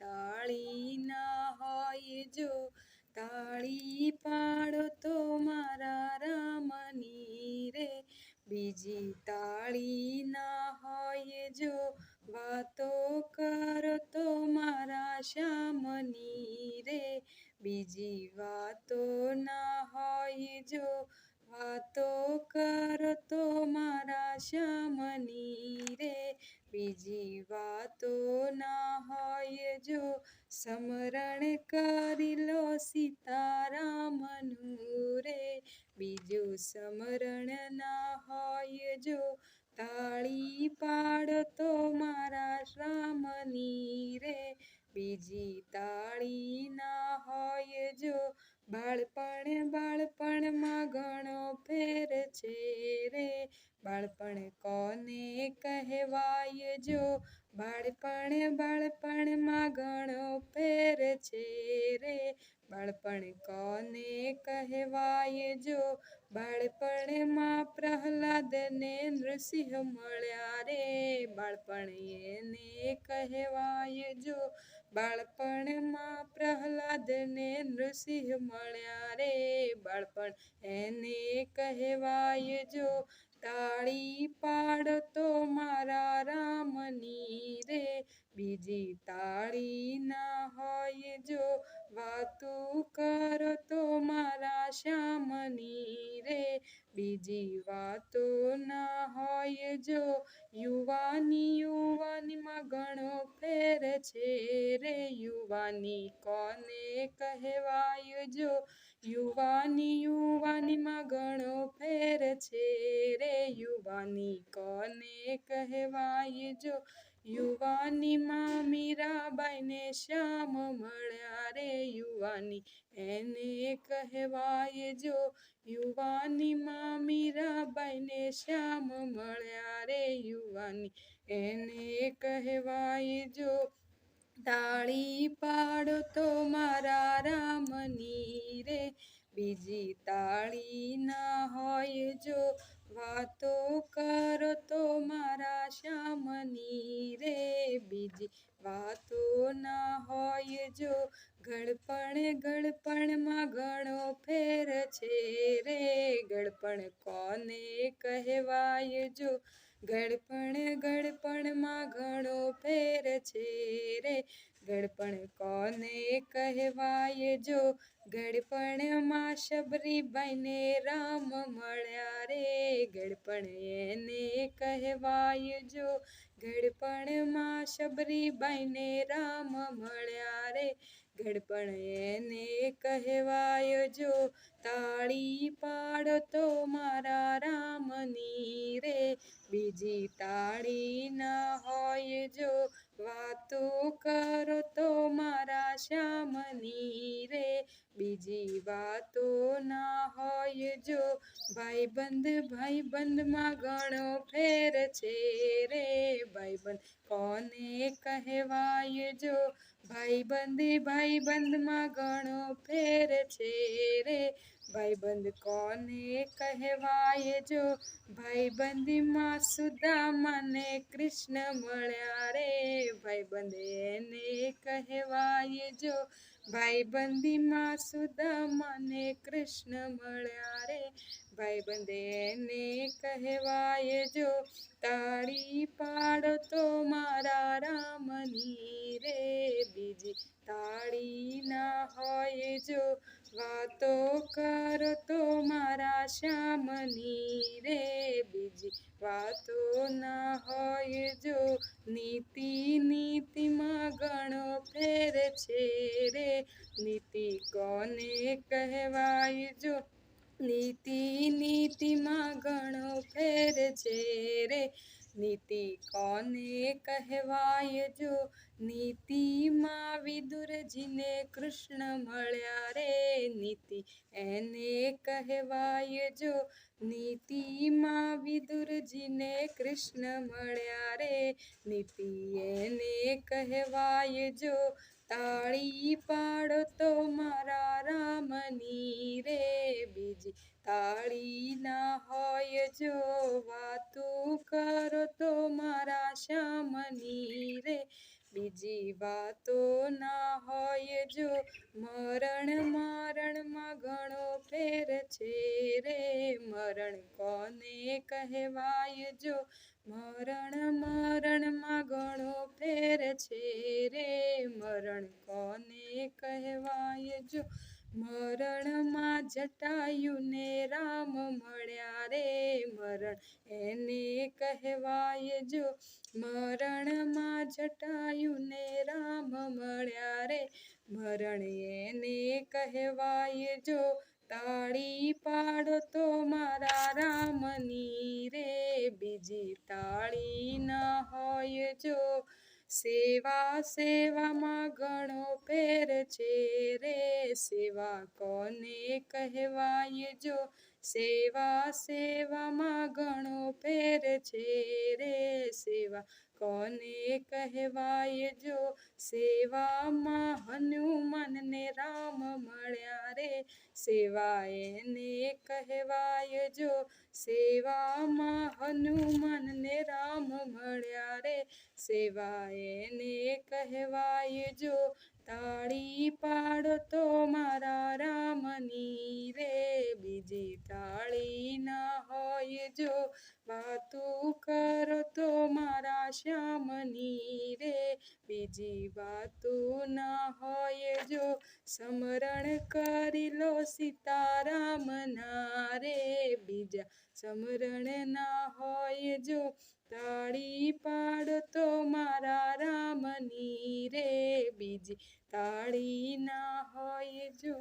તાળી ન હોય જો, તાળી પાડો તો મારા રામની રે. બીજી તાળી ન હોય જો, વાતો કરો તો મારા શ્યામની રે. બીજી વાતો ન હોય જો વાતો કર તો મારા શ્યામની રે. બીજી વાતો ના હોય જો સમરણ કરી લો સીતારામનું રે. બીજું સમરણ ના હોય જો તાળી પાડો તો મારા શ્યામની રે. બીજી તાળી ના હોય જો બાળપણ બાળપણમાં ઘણો ફેર છે રે. બાળપણ કોને કહેવાય જો? બાળપણ બાળપણમાં ઘણો ફેર છે બાળપણ કોને કહેવાય જો? બાળપણમાં પ્રહલાદ ને નૃસિંહ મળ્યા રે. બાળપણ એને કહેવાય જો? બાળપણમાં પ્રહલાદ ને નૃસિંહ મળ્યા રે. બાળપણ એને કહેવાય જો? તાળી પાડતો મારા રામની રે. બીજી તાળી ના હોય જો વાતું કર તો મારા શ્યામની રે. બીજી વાતો ના હોય જો યુવાની, યુવાનીમાં ઘણો ફેર છે રે. યુવાની કોને કહેવાય જો યુવાની, યુવાનીમાં ઘણો ફેર છે રે. યુવાની કોને કહેવાય જો યુવાનીમાં મીરાબાઈને શ્યામ મળ્યા રે યુવાની. એને કહેવાય જો યુવાનીમાં મીરાબાઈને શ્યામ મળ્યા રે યુવાની. એને કહેવાય જો, તાળી પાડો તો મારા રામની રે. બીજી તાળી ના હોય જો, વાતો બીજી વાતો ના હોય જો, ગળપણ ગળપણમાં ઘણો ફેર છે રે. ગળપણ કોને કહેવાય જો, ગળપણ ગળપણમાં ઘણો ફેર છે રે. ગળપણ કોને કહેવાય જો, ગળપણમાં બને રામ મળ્યા રે ગળપણ એને કહેવાય જો. ગળપણમાં શબરીબાઈને રામ મળ્યા રે. ગડપણ એને કહેવાય જો. તાળી પાડો તો મારા રામની રે બીજી તાળી ના હોય જો. વાતો કરો તો મારા શ્યામની રે બીજી વાતો ના હોય જો. ભાઈબંધ ભાઈબંધમાં ઘણો ફેર છે રે. ભાઈબંધ કોને કહેવાય જો? ભાઈબંધ ભાઈબંધમાં ઘણો ફેર છે રે. ભાઈબંધ કોને કહેવાય જો? ભાઈબંધીમાં મને કૃષ્ણ મળ્યા રે. ભાઈબંધ એને કહેવાય જો? ભાઈબંધીમાં સુદામાને કૃષ્ણ મળ્યા રે. ભાઈબંધ એને કહેવાય, જો તાળી પાડો તો મારા રામની રે. બીજી તાળી ના હોય, જો વાતો કરો તો મારા શ્યામની રે બીજી વાતો ના હોય જો નીતિ નીતિમાં ઘણો ફેર છે રે. નીતિ કોને કહેવાય જો? નીતિ નીતિમાં ઘણો ફેર છે રે. નીતિ કોને કહેવાય જો? નીતિમાં વિદુરજીને કૃષ્ણ મળ્યા રે નીતિ. એને કહેવાય જો નીતિમાં વિદુરજીને કૃષ્ણ મળ્યા રે નીતિ. એને કહેવાય જો તાળી પાડો તો મારા રામની રે બીજી. તાળી ના હોય જો વાતું કરો તો મારા શ્યામની રે બીજી તો ના હોય જો મરણ મરણમાં ઘણો ફેર છે રે. મરણ કોને કહેવાય જો મરણ મરણમાં ઘણો ફેર છે રે. મરણ કોને કહેવાય જો મરણમાં જટાયુને રામ મળ્યા રે. મરણ, એને કહેવાય જો, મરણમાં જટાયુને રામ મળ્યા રે. મરણ એને કહેવાય જો, તાળી પાડો તો મારા રામની રે. બીજી તાળી ન હોય જો સેવા, સેવામાં ઘણો ફેર છે રે. સેવા કોને કહેવાય જો? સેવા, સેવામાં ઘણો ફેર છે રે. સેવા કોને કહેવાય જો સેવામાં હનુમાનને રામ મળ્યા રે સેવા એને કહેવાય જો સેવામાં હનુમાનને રામ મળ્યા રે સેવા એને કહેવાય જો તાળી પાડો તો મારા રામની રે બીજી તાળી ના હોય જો વાતું કરો તો મારા શ્યામની રે. બીજી વાતું ના હોય જો સમરણ કરી લો સીતારામના રે. બીજા સમરણ ના હોય જો તાળી પાડો તો મારા રામની રે. બીજી તાળી ના હોય જો